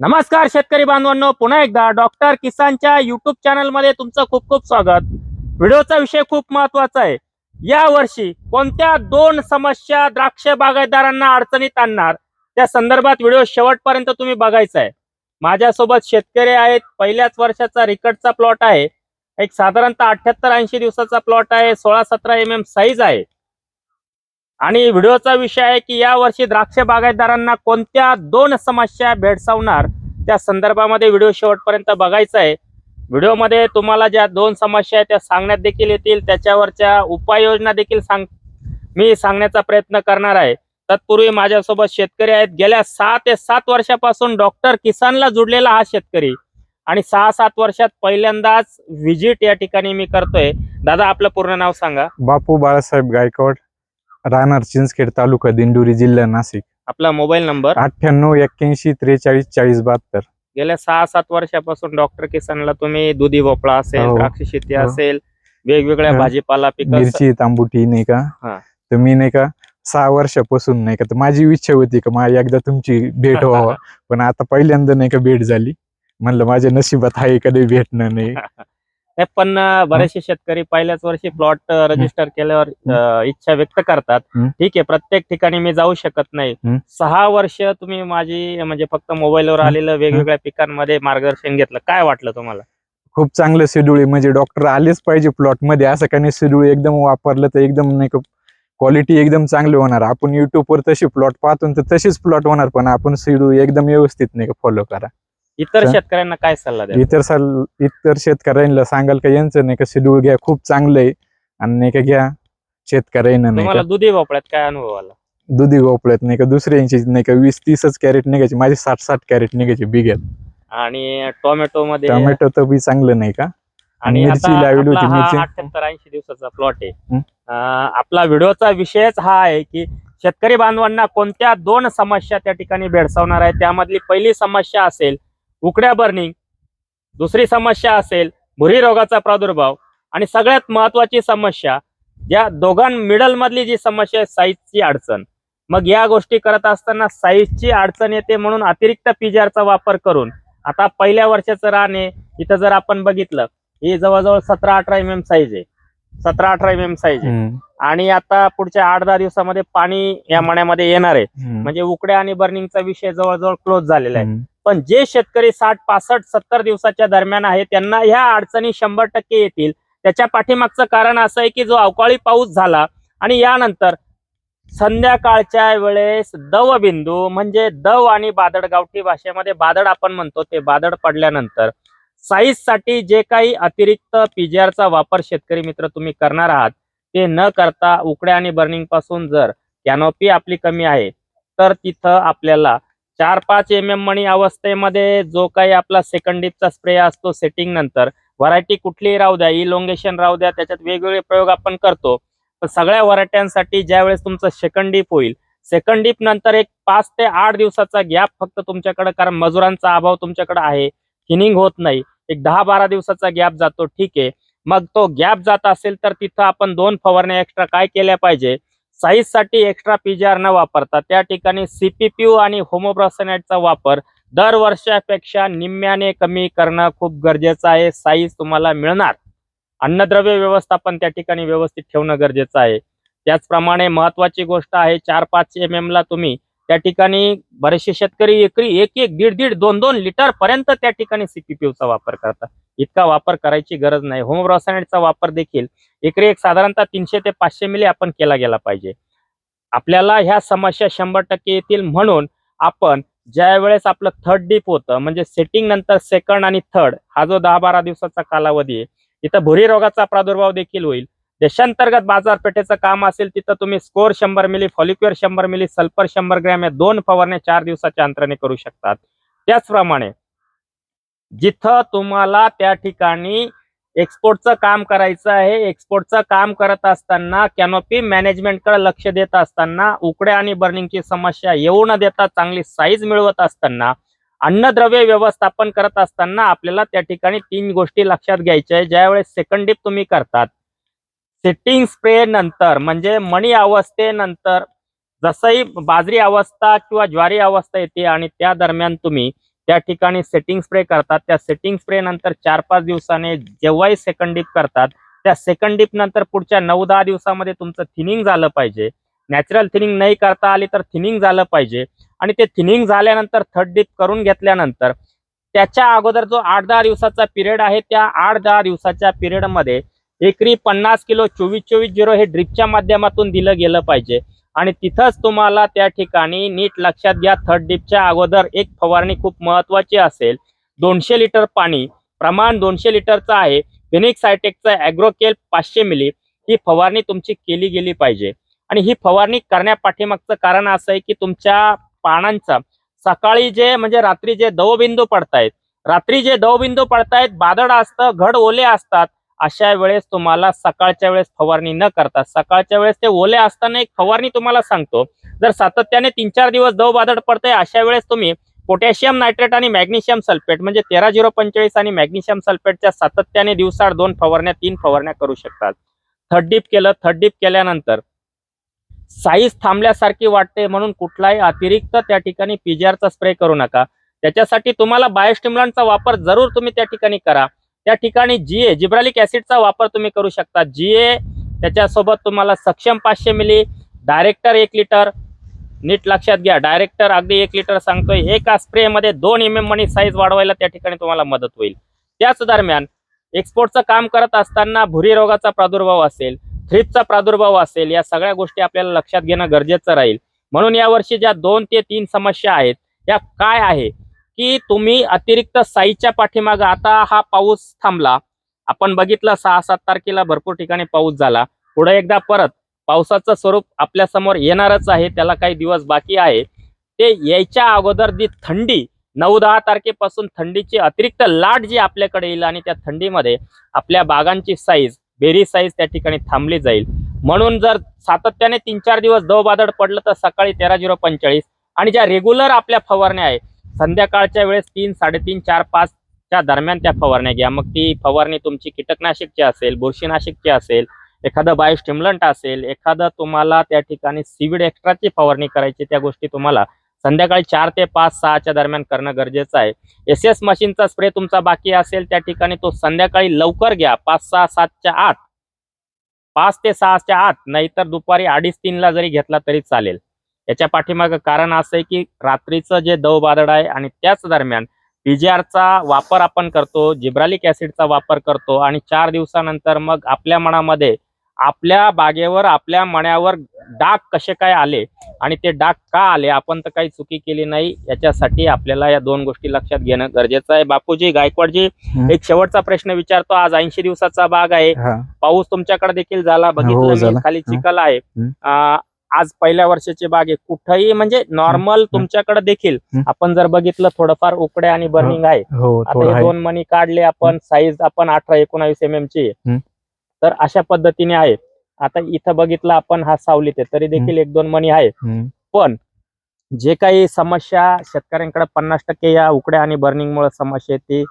नमस्कार शेतकरी बांधवांनो पुन्हा एकदा डॉक्टर किसानच्या युट्यूब चॅनलमध्ये तुमचं खूप खूप स्वागत. व्हिडिओचा विषय खूप महत्त्वाचा आहे. या वर्षी कोणत्या दोन समस्या द्राक्ष बागायतदारांना अडचणीत आणणार त्या संदर्भात व्हिडिओ शेवटपर्यंत तुम्ही बघायचा आहे. माझ्यासोबत शेतकरी आहेत पहिल्याच वर्षाचा रिकटचा प्लॉट आहे. एक साधारणतः अठ्याहत्तर ऐंशी दिवसाचा प्लॉट आहे सोळा सतरा एम एम साईज आहे. आणि व्हिडिओचा विषय आहे की या वर्षी द्राक्ष बागायतदारांना कोणत्या दोन समस्या भेडसावणार? त्या संदर्भामध्ये व्हिडिओ शेवटपर्यंत बघायचा आहे. व्हिडिओमध्ये तुम्हाला ज्या दोन समस्या आहेत त्या सांगण्यात देखील येतील. त्याच्यावरच्या उपाययोजना देखील सांग मी सांगण्याचा प्रयत्न करणार आहे. तत्पूर्वी माझ्यासोबत शेतकरी आहेत. गेल्या सहा ते सात वर्षापासून डॉक्टर किसानला जुडलेला हा शेतकरी. आणि सहा सात वर्षात पहिल्यांदाच व्हिजिट या ठिकाणी मी करतोय. दादा आपलं पूर्ण नाव सांगा. बापू बाळासाहेब गायकवाड. राहणार चिंचखेड तालुका दिंडोरी जिल्हा नाशिक आपला मोबाईल नंबर अठ्ठ्याण्णव एक्क्याऐंशी त्रेचाळीस चाळीस बहात्तर गेल्या सहा सात वर्षापासून डॉक्टर किसानला तुम्ही दुधी भोपळा असेल हो. द्राक्ष शेती हो. असेल वेगवेगळ्या हो. भाजीपाला पिकं मिरची तांबुटी नाही का हा. तर मी नाही का सहा वर्षापासून नाही का तर माझी इच्छा होती का माझी एकदा तुमची भेट व्हावा पण आता पहिल्यांदा नाही का भेट झाली म्हणलं माझ्या नशिबात आहे कधी भेटणं नाही नाही, पण बरेचसे शेतकरी पहिल्याच वर्षी प्लॉट रजिस्टर केल्यावर इच्छा व्यक्त करतात. ठीक आहे प्रत्येक ठिकाणी मी जाऊ शकत नाही. सहा वर्ष तुम्ही माझी म्हणजे फक्त मोबाईलवर आलेलं वेगवेगळ्या पिकांमध्ये मार्गदर्शन घेतलं. काय वाटलं तुम्हाला? खूप चांगलं शेड्यूल म्हणजे डॉक्टर आलेच पाहिजे प्लॉटमध्ये. असं काही नाही शेड्यूल एकदम वापरलं तर एकदम नाही क्वालिटी एकदम चांगली होणार. आपण युट्यूबवर तशी प्लॉट पाहतो तर तशीच प्लॉट होणार. पण आपण शेड्यूल एकदम व्यवस्थित नाही फॉलो करा. इतर शेतकऱ्यांना काय सल्ला द्या इतर साल इतर शेतकऱ्यांना सांगाल का यांचं नाही का शेड्यूल घ्या खूप चांगलं आहे. आणि नाही का घ्या शेतकऱ्यांना नाही तुम्हाला का. दुधी भोपळ्यात काय अनुभव आला? दुधी गोपळ्यात नाही का दुसऱ्यांची नाही का वीस तीसच कॅरेट निघायची माझे साठ साठ कॅरेट निघायचे बिघ्यात. आणि टोमॅटो मध्ये टोमॅटो तर बी चांगलं नाही का? आणि मिरची आता लावली आपला होती, हा मिरची. अठ्याहत्तर ऐंशी दिवसाचा प्लॉट आहे. हं. अं, आपला व्हिडिओचा विषयच हा आहे की शेतकरी बांधवांना कोणत्या दोन समस्या त्या ठिकाणी भेडसावणार आहे? त्यामधली पहिली समस्या असेल उकड्या बर्निंग दुसरी समस्या असेल भुरी रोगाचा प्रादुर्भाव आणि सगळ्यात महत्वाची समस्या या दोघां मिडल मधली जी समस्या आहे साईजची अडचण. मग या गोष्टी करत असताना साईजची अडचण येते म्हणून अतिरिक्त पिजारचा वापर करून आता पहिल्या वर्षाचं आहे इथं जर आपण बघितलं ही जवळजवळ सतरा अठरा एम एम साईज आहे. सतरा अठरा एम एम साईज आहे. आणि आता पुढच्या आठ दहा दिवसामध्ये पाणी या मण्यामध्ये येणार आहे. म्हणजे उकड्या आणि बर्निंगचा विषय जवळजवळ क्लोज झालेला आहे. पण जे शेतकरी साठ पासष्ट सत्तर दिवसाच्या दरम्यान आहे त्यांना ह्या अडचणी शंभर टक्के येतील. त्याच्या पाठीमागचं कारण असं आहे की जो अवकाळी पाऊस झाला आणि यानंतर संध्याकाळच्या वेळेस दव बिंदू म्हणजे दव आणि बादड गावठी भाषेमध्ये बादड आपण म्हणतो ते बादड पडल्यानंतर साईजसाठी जे काही अतिरिक्त पीजीआरचा वापर शेतकरी मित्र तुम्ही करणार आहात ते न करता उकड्या आणि बर्निंगपासून जर कॅनोपी आपली कमी आहे तर तिथं आपल्याला चार पाच एम एम मणी अवस्थेमध्ये जो काही आपला सेकंड डिपचा स्प्रे असतो सेटिंग नंतर व्हरायटी कुठलीही राहू द्या इलोंगेशन राहू द्या त्याच्यात वेगवेगळे प्रयोग आपण करतो. पण सगळ्या व्हरायट्यांसाठी ज्या वेळेस तुमचं सेकंड डीप होईल सेकंड डीप नंतर एक पाच ते आठ दिवसाचा गॅप फक्त तुमच्याकडे कारण मजुरांचा अभाव तुमच्याकडे आहे थिनिंग होत नाही. एक दहा बारा दिवसाचा गॅप जातो ठीक आहे. मग तो गॅप जात असेल तर तिथं आपण दोन फवारण्या एक्स्ट्रा काय केल्या पाहिजे? साईजसाठी एक्स्ट्रा पीजीआर न वापरता त्या ठिकाणी सीपीपीयू आणि होमोब्रॉसनाइटचा वापर दर वर्षापेक्षा निम्म्याने कमी करणं खूप गरजेचं आहे. साईज तुम्हाला मिळणार. अन्नद्रव्य व्यवस्थापन त्या ठिकाणी व्यवस्थित ठेवणं गरजेचं आहे. त्याचप्रमाणे महत्वाची गोष्ट आहे चार पाच एम एमला तुम्ही त्या ठिकाणी बरेचसे शेतकरी एकरी एक एक दीड दीड दोन दोन लिटर पर्यंत त्या ठिकाणी सीपीपीचा वापर करतात. इतका वापर करायची गरज नाही. होम रसायनचा वापर देखील एकरी एक साधारणतः तीनशे ते पाचशे मिली आपण केला गेला पाहिजे. आपल्याला ह्या समस्या शंभर टक्के येतील म्हणून आपण ज्या वेळेस आपलं थर्ड डीप होतं म्हणजे सेटिंग नंतर सेकंड आणि थर्ड हा जो दहा बारा दिवसाचा कालावधी आहे इथं भुरी रोगाचा प्रादुर्भाव देखील होईल. देशांतर्गत बाजारपेठेचं काम असेल तिथं तुम्ही स्कोर शंभर मिली फॉलिक्युअर शंभर मिली सल्फर शंभर ग्रॅम या दोन फवारण्या चार दिवसाच्या अंतराने करू शकतात. त्याचप्रमाणे जिथं तुम्हाला त्या ठिकाणी एक्सपोर्टचं काम करायचं आहे एक्सपोर्टचं काम करत असताना कॅनोपी मॅनेजमेंटकडे लक्ष देत असताना उकड्या आणि बर्निंगची समस्या येऊ न देता चांगली साईज मिळवत असताना अन्नद्रव्य व्यवस्थापन करत असताना आपल्याला त्या ठिकाणी तीन गोष्टी लक्षात घ्यायच्या आहे ज्यावेळेस सेकंड डिप तुम्ही करतात सेटिंग स्प्रे नंतर म्हणजे मणी अवस्थेनंतर जसंही बाजरी अवस्था किंवा ज्वारी अवस्था येते आणि त्या दरम्यान तुम्ही त्या ठिकाणी सेटिंग स्प्रे करतात. त्या सेटिंग स्प्रे नंतर चार पाच दिवसाने जेव्हाही सेकंड डिप करतात त्या सेकंड डिप नंतर पुढच्या नऊ दहा दिवसामध्ये तुमचं थिनिंग झालं पाहिजे. नॅचरल थिनिंग नाही करता आली तर थिनिंग झालं पाहिजे. आणि ते थिनिंग झाल्यानंतर थर्ड डिप करून घेतल्यानंतर त्याच्या अगोदर जो आठ दहा दिवसाचा पिरियड आहे त्या आठ दहा दिवसाच्या पिरियडमध्ये एकरी पन्नास किलो चोवीस चोवीस झिरो हे ड्रिपच्या माध्यमातून दिलं गेलं पाहिजे. आणि तिथंच तुम्हाला त्या ठिकाणी नीट लक्षात घ्या थर्ड ड्रिपच्या अगोदर एक फवारणी खूप महत्वाची असेल. दोनशे लिटर पाणी प्रमाण दोनशे लिटरचं आहे. फिनिक्स सायटेकचा ॲग्रोकेल पाचशे मिली ही फवारणी तुमची केली गेली पाहिजे. आणि ही फवारणी करण्यापाठीमागचं कारण असं आहे की तुमच्या पानांचा सकाळी जे म्हणजे रात्री जे दवबिंदू पडतायत रात्री जे दवबिंदू पडतायत बादड असतं घड ओले असतात अशा वेळेस तुम्हाला सकाळच्या वेळेस फवारणी न करता सकाळच्या वेळेस ते ओले असताना एक फवारणी तुम्हाला सांगतो. जर सातत्याने तीन चार दिवस दव बादड पडतंय अशा वेळेस तुम्ही पोटॅशियम नायट्रेट आणि मॅग्नेशियम सल्फेट म्हणजे तेरा झिरो पंचेचाळीस आणि मॅग्नेशियम सल्फेटच्या सातत्याने दिवसाआड दोन फवारण्या तीन फवारण्या करू शकतात. थर्ड डीप केलं थर्ड डीप केल्यानंतर साईज थांबल्यासारखी वाटते म्हणून कुठलाही अतिरिक्त त्या ठिकाणी पीजीआरचा स्प्रे करू नका. त्याच्यासाठी तुम्हाला बायोस्टिम्युलंटचा वापर जरूर तुम्ही त्या ठिकाणी करा. त्या ठिकाणी जीए जिब्रालिक ऍसिडचा वापर तुम्ही करू शकता. जीए त्याच्यासोबत तुम्हाला सक्षम पाचशे मिली डायरेक्टर एक लिटर नीट लक्षात घ्या डायरेक्टर अगदी एक लिटर सांगतोय. एका स्प्रेमध्ये दोन एम एम मनी साईज वाढवायला त्या ठिकाणी तुम्हाला मदत होईल. त्याच दरम्यान एक्सपोर्टचं काम करत असताना भुरी रोगाचा प्रादुर्भाव असेल थ्रिपचा प्रादुर्भाव असेल या सगळ्या गोष्टी आपल्याला लक्षात घेणं गरजेचं राहील. म्हणून यावर्षी ज्या दोन ते तीन समस्या आहेत त्या काय आहे? की तुम्ही अतिरिक्त साईच्या पाठीमागं आता हा पाऊस थांबला. आपण बघितलं सहा सात तारखेला भरपूर ठिकाणी पाऊस झाला. पुढे एकदा परत पावसाचं स्वरूप आपल्यासमोर येणारच आहे त्याला काही दिवस बाकी आहे. ते यायच्या अगोदर जी थंडी नऊ दहा तारखेपासून थंडीची अतिरिक्त लाट जी आपल्याकडे येईल आणि त्या थंडीमध्ये आपल्या बागांची साईज बेरी साईज त्या ठिकाणी थांबली जाईल. म्हणून जर सातत्याने तीन चार दिवस दव बादड पडलं तर सकाळी तेरा झिरो पंचेचाळीस. आणि ज्या रेग्युलर आपल्या फवारण्या आहे संध्याकाळच्या वेळेस तीन साडेतीन चार पाच च्या दरम्यान त्या फवारण्या घ्या. मग ती फवारणी तुमची कीटकनाशकची असेल बुरशीनाशकची असेल एखादं बायोस्टिम्युलंट असेल एखादं तुम्हाला त्या ठिकाणी सीविड एक्स्ट्राची फवारणी करायची त्या गोष्टी तुम्हाला संध्याकाळी चार ते पाच सहाच्या दरम्यान करणं गरजेचं आहे. एस एस मशीनचा स्प्रे तुमचा बाकी असेल त्या ठिकाणी तो संध्याकाळी लवकर घ्या. पाच सहा सातच्या आत. पाच ते सहाच्या आत नाहीतर दुपारी अडीच तीनला जरी घेतला तरी चालेल. याच्या पाठीमागं कारण असं आहे की रात्रीचं जे दव बादड आहे आणि त्याच दरम्यान पीजीआरचा वापर आपण करतो जिब्रालिक ऍसिडचा वापर करतो आणि चार दिवसानंतर मग आपल्या मनामध्ये आपल्या बागेवर आपल्या मण्यावर डाग कसे काय आले आणि ते डाग का आले आपण तर काही चुकी केली नाही याच्यासाठी आपल्याला या दोन गोष्टी लक्षात घेणं गरजेचं आहे. बापूजी गायकवाडजी. एक शेवटचा प्रश्न विचारतो. आज ऐंशी दिवसाचा बाग आहे. पाऊस तुमच्याकडे देखील झाला बघितलं हो, मी. झाला. खाली. चिखल आहे. आज पहिल्या वर्षाची बाग आहे. कुठंही म्हणजे नॉर्मल तुमच्याकडे देखील. आपण जर बघितलं थोडंफार उकडे आणि बर्निंग आहे. हो आता हे आहे. दोन मनी काढले आपण साईज आपण अठरा एकोणावीस एम एम ची. तर अशा पद्धतीने आहे. आता इथं बघितलं आपण हा सावलीत आहे तरी देखील एक दोन मनी आहे. पण जे काही समस्या शेतकऱ्यांकडे पन्नास टक्के या उकड्या आणि बर्निंग मुळे समस्या येते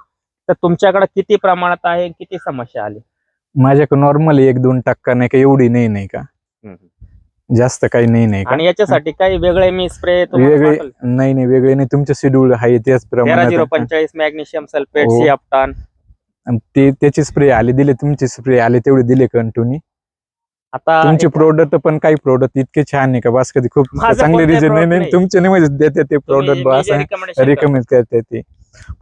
तर तुमच्याकडे किती प्रमाणात आहे किती समस्या आली? माझ्याकडे नॉर्मली एक दोन टक्का नाही का एवढी नाही नाही का? जास्त काही नाही नाही का? आणि याच्यासाठी काही वेगळे मी स्प्रे वेगळे नाही नाही वेगळे नाही. तुमचं शेड्यूल आहे त्याच तेरा झिरो प्रमाणात पंचेचाळीस मॅग्नेशियम सल्फेट हो. आणि ते त्याचे स्प्रे आले दिले तुमचे स्प्रे आले तेवढे दिले कंटिन्यू? आता तुमचे प्रोडक्ट पण काही प्रोडक्ट इतके छान आहे का? बस कधी खूप माझं चांगले कोणते रिझल्ट नाही product नाही नाही. तुमचे नाही म्हणजे देते ते तुम्ही- प्रोडक्ट मी बस जे recommendation करतो. रिकमेंड करते ते.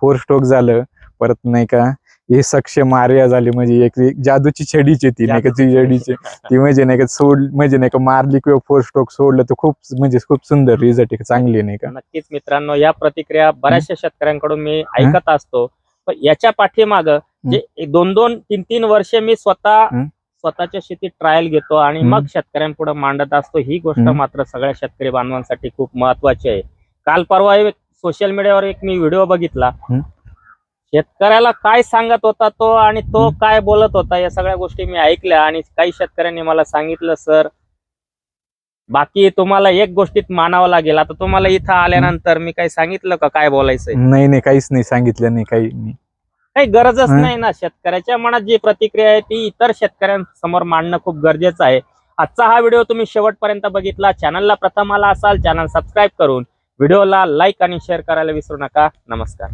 फोर स्टोक झालं परत नाही का? हे सक्षम आर्या झाली म्हणजे एक जादूची छडीची ती नाही का ती छडीची. ती म्हणजे नाही का सोड म्हणजे नाही का मारली किंवा फोर स्टोक सोडलं तर खूप म्हणजे खूप सुंदर रिझल्ट चांगली नाही का? नक्कीच मित्रांनो या प्रतिक्रिया बऱ्याचशा शेतकऱ्यांकडून मी ऐकत असतो. पण याच्या पाठीमाग जे दोन दोन तीन तीन वर्षे मी स्वतः. स्वतःच्या शेतीत ट्रायल घेतो आणि. मग शेतकऱ्यांपुढे मांडत असतो. ही गोष्ट. मात्र सगळ्या शेतकरी बांधवांसाठी खूप महत्वाची आहे. काल परवा सोशल मीडियावर एक मी व्हिडिओ बघितला. शेतकऱ्याला काय सांगत होता तो आणि तो. काय बोलत होता या सगळ्या गोष्टी मी ऐकल्या आणि काही शेतकऱ्यांनी मला सांगितलं सर बाकी तुम्हाला एक गोष्टीत मानावं लागेल. आता तुम्हाला इथं आल्यानंतर मी काही सांगितलं का? काय बोलायचंय? नाही नाही काहीच नाही सांगितलं नाही काही नाही. काही गरजच. नाही ना. शेतकऱ्याच्या मनात जी प्रतिक्रिया आहे ती इतर शेतकऱ्यांसमोर मांडणं खूप गरजेचं आहे. आजचा हा व्हिडिओ तुम्ही शेवटपर्यंत बघितला. चॅनलला प्रथम आला असाल चॅनल सबस्क्राईब करून व्हिडिओला लाईक आणि शेअर करायला विसरू नका. नमस्कार.